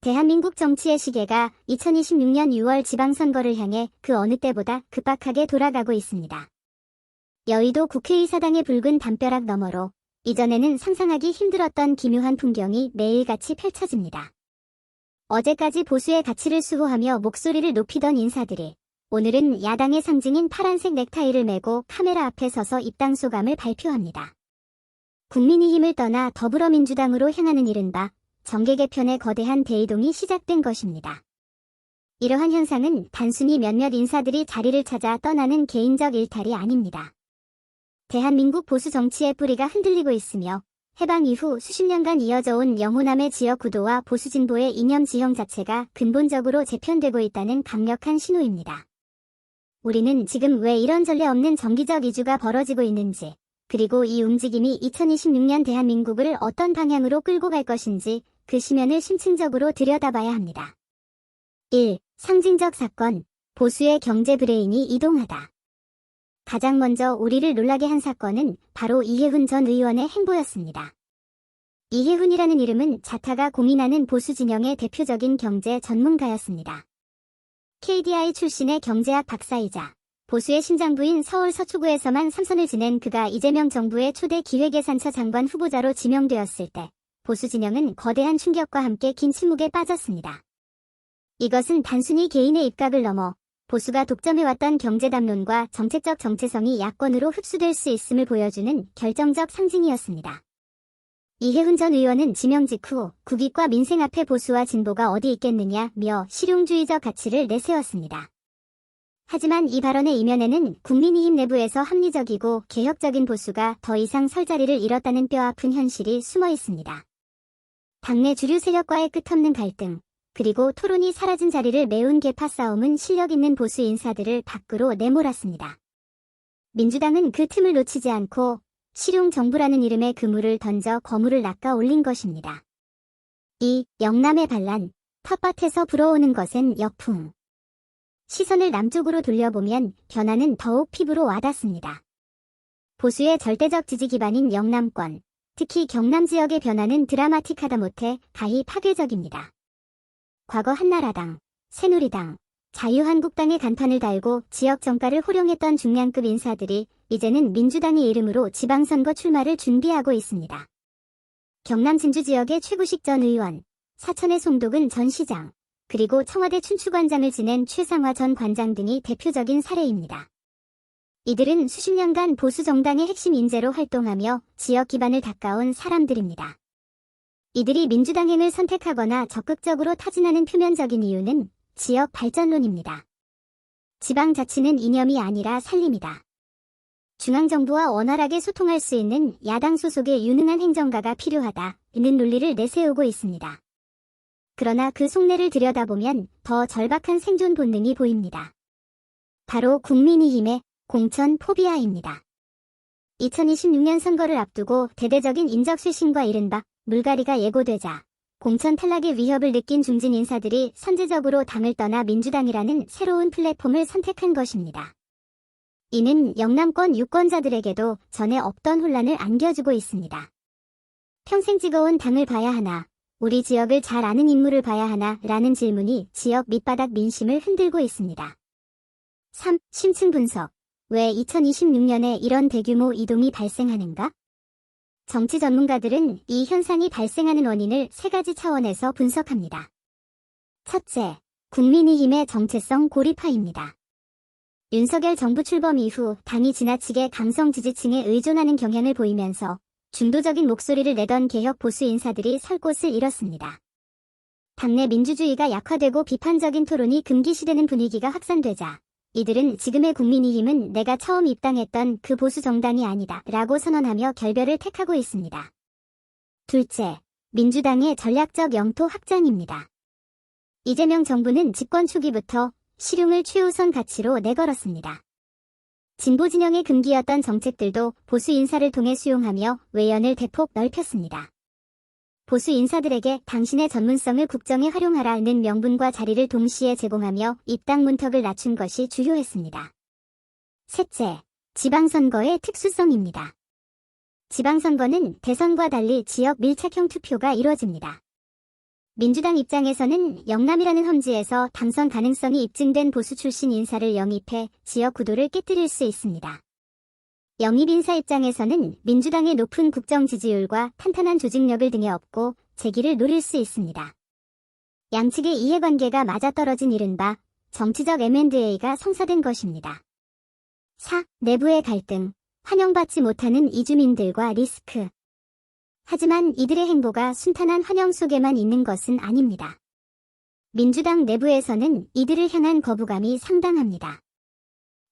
대한민국 정치의 시계가 2026년 6월 지방선거를 향해 그 어느 때보다 급박하게 돌아가고 있습니다. 여의도 국회의사당의 붉은 담벼락 너머로 이전에는 상상하기 힘들었던 기묘한 풍경이 매일같이 펼쳐집니다. 어제까지 보수의 가치를 수호하며 목소리를 높이던 인사들이 오늘은 야당의 상징인 파란색 넥타이를 메고 카메라 앞에 서서 입당 소감을 발표합니다. 국민의힘을 떠나 더불어민주당으로 향하는 이른바 정계 개편의 거대한 대이동이 시작된 것입니다. 이러한 현상은 단순히 몇몇 인사들이 자리를 찾아 떠나는 개인적 일탈이 아닙니다. 대한민국 보수 정치의 뿌리가 흔들리고 있으며 해방 이후 수십 년간 이어져 온 영호남의 지역 구도와 보수 진보의 이념 지형 자체가 근본적으로 재편되고 있다는 강력한 신호입니다. 우리는 지금 왜 이런 전례 없는 정기적 이주가 벌어지고 있는지, 그리고 이 움직임이 2026년 대한민국을 어떤 방향으로 끌고 갈 것인지 그 시면을 심층적으로 들여다봐야 합니다. 1. 상징적 사건, 보수의 경제 브레인이 이동하다. 가장 먼저 우리를 놀라게 한 사건은 바로 이해훈 전 의원의 행보였습니다. 이해훈이라는 이름은 자타가 고민하는 보수 진영의 대표적인 경제 전문가였습니다. KDI 출신의 경제학 박사이자 보수의 심장부인 서울 서초구에서만 삼선을 지낸 그가 이재명 정부의 초대 기획예산처 장관 후보자로 지명되었을 때 보수 진영은 거대한 충격과 함께 긴 침묵에 빠졌습니다. 이것은 단순히 개인의 입각을 넘어 보수가 독점해왔던 경제담론과 정책적 정체성이 야권으로 흡수될 수 있음을 보여주는 결정적 상징이었습니다. 이해훈 전 의원은 지명 직후 국익과 민생 앞에 보수와 진보가 어디 있겠느냐며 실용주의적 가치를 내세웠습니다. 하지만 이 발언의 이면에는 국민의힘 내부에서 합리적이고 개혁적인 보수가 더 이상 설 자리를 잃었다는 뼈아픈 현실이 숨어 있습니다. 당내 주류 세력과의 끝없는 갈등, 그리고 토론이 사라진 자리를 메운 개파 싸움은 실력 있는 보수 인사들을 밖으로 내몰았습니다. 민주당은 그 틈을 놓치지 않고 실용 정부라는 이름의 그물을 던져 거물을 낚아 올린 것입니다. 이 영남의 반란, 텃밭에서 불어오는 것은 역풍. 시선을 남쪽으로 돌려보면 변화는 더욱 피부로 와닿습니다. 보수의 절대적 지지 기반인 영남권, 특히 경남 지역의 변화는 드라마틱하다 못해 가히 파괴적입니다. 과거 한나라당, 새누리당, 자유한국당의 간판을 달고 지역 정가를 호령했던 중량급 인사들이 이제는 민주당의 이름으로 지방선거 출마를 준비하고 있습니다. 경남 진주 지역의 최구식 전 의원, 사천의 송독은 전 시장, 그리고 청와대 춘추관장을 지낸 최상화 전 관장 등이 대표적인 사례입니다. 이들은 수십 년간 보수 정당의 핵심 인재로 활동하며 지역 기반을 닦아온 사람들입니다. 이들이 민주당행을 선택하거나 적극적으로 타진하는 표면적인 이유는 지역 발전론입니다. 지방자치는 이념이 아니라 살림이다. 중앙정부와 원활하게 소통할 수 있는 야당 소속의 유능한 행정가가 필요하다는 논리를 내세우고 있습니다. 그러나 그 속내를 들여다보면 더 절박한 생존 본능이 보입니다. 바로 국민의힘의 공천 포비아입니다. 2026년 선거를 앞두고 대대적인 인적 쇄신과 이른바 물갈이가 예고되자 공천 탈락의 위협을 느낀 중진 인사들이 선제적으로 당을 떠나 민주당이라는 새로운 플랫폼을 선택한 것입니다. 이는 영남권 유권자들에게도 전에 없던 혼란을 안겨주고 있습니다. 평생 찍어온 당을 봐야 하나, 우리 지역을 잘 아는 인물을 봐야 하나 라는 질문이 지역 밑바닥 민심을 흔들고 있습니다. 3. 심층 분석. 왜 2026년에 이런 대규모 이동이 발생하는가? 정치 전문가들은 이 현상이 발생하는 원인을 세 가지 차원에서 분석합니다. 첫째, 국민의힘의 정체성 고립화입니다. 윤석열 정부 출범 이후 당이 지나치게 강성 지지층에 의존하는 경향을 보이면서 중도적인 목소리를 내던 개혁 보수 인사들이 설 곳을 잃었습니다. 당내 민주주의가 약화되고 비판적인 토론이 금기시되는 분위기가 확산되자 이들은 지금의 국민의힘은 내가 처음 입당했던 그 보수 정당이 아니다 라고 선언하며 결별을 택하고 있습니다. 둘째, 민주당의 전략적 영토 확장입니다. 이재명 정부는 집권 초기부터 실용을 최우선 가치로 내걸었습니다. 진보 진영의 금기였던 정책들도 보수 인사를 통해 수용하며 외연을 대폭 넓혔습니다. 보수 인사들에게 당신의 전문성을 국정에 활용하라는 명분과 자리를 동시에 제공하며 입당 문턱을 낮춘 것이 주요했습니다. 셋째, 지방선거의 특수성입니다. 지방선거는 대선과 달리 지역 밀착형 투표가 이루어집니다. 민주당 입장에서는 영남이라는 험지에서 당선 가능성이 입증된 보수 출신 인사를 영입해 지역 구도를 깨뜨릴 수 있습니다. 영입 인사 입장에서는 민주당의 높은 국정 지지율과 탄탄한 조직력을 등에 업고 재기를 노릴 수 있습니다. 양측의 이해관계가 맞아떨어진 이른바 정치적 M&A가 성사된 것입니다. 4. 내부의 갈등, 환영받지 못하는 이주민들과 리스크. 하지만 이들의 행보가 순탄한 환영 속에만 있는 것은 아닙니다. 민주당 내부에서는 이들을 향한 거부감이 상당합니다.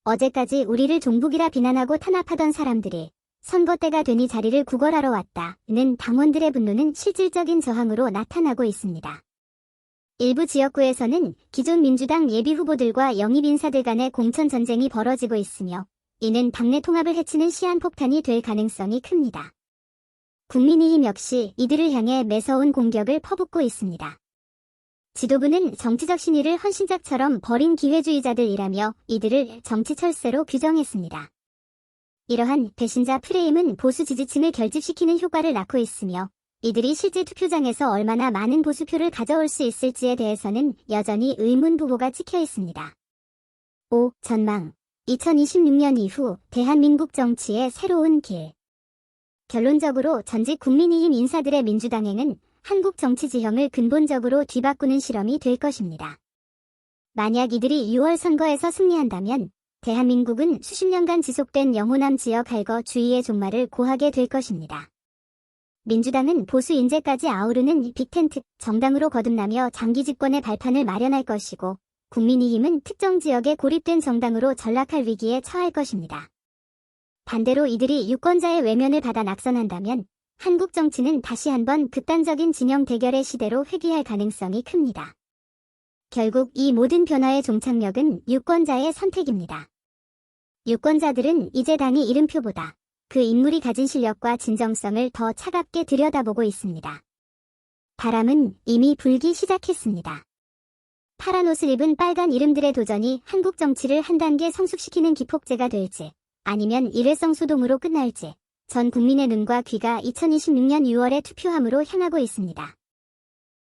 어제까지 우리를 종북이라 비난하고 탄압하던 사람들이 선거 때가 되니 자리를 구걸하러 왔다는 당원들의 분노는 실질적인 저항으로 나타나고 있습니다. 일부 지역구에서는 기존 민주당 예비 후보들과 영입 인사들 간의 공천 전쟁이 벌어지고 있으며 이는 당내 통합을 해치는 시한폭탄이 될 가능성이 큽니다. 국민의힘 역시 이들을 향해 매서운 공격을 퍼붓고 있습니다. 지도부는 정치적 신의를 헌신작처럼 버린 기회주의자들이라며 이들을 정치 철새로 규정했습니다. 이러한 배신자 프레임은 보수 지지층을 결집시키는 효과를 낳고 있으며 이들이 실제 투표장에서 얼마나 많은 보수표를 가져올 수 있을지에 대해서는 여전히 의문 부호가 찍혀 있습니다. 5. 전망 2026년 이후 대한민국 정치의 새로운 길 결론적으로 전직 국민의힘 인사들의 민주당행은 한국 정치 지형을 근본적으로 뒤바꾸는 실험이 될 것입니다. 만약 이들이 6월 선거에서 승리한다면 대한민국은 수십 년간 지속된 영호남 지역 할거 주의의 종말을 고하게 될 것입니다. 민주당은 보수 인재까지 아우르는 빅텐트 정당으로 거듭나며 장기 집권의 발판을 마련할 것이고 국민의힘은 특정 지역에 고립된 정당으로 전락할 위기에 처할 것입니다. 반대로 이들이 유권자의 외면을 받아 낙선한다면 한국 정치는 다시 한번 극단적인 진영 대결의 시대로 회귀할 가능성이 큽니다. 결국 이 모든 변화의 종착역은 유권자의 선택입니다. 유권자들은 이제 당이 이름표보다 그 인물이 가진 실력과 진정성을 더 차갑게 들여다보고 있습니다. 바람은 이미 불기 시작했습니다. 파란 옷을 입은 빨간 이름들의 도전이 한국 정치를 한 단계 성숙시키는 기폭제가 될지 아니면 일회성 소동으로 끝날지 전 국민의 눈과 귀가 2026년 6월의 투표함으로 향하고 있습니다.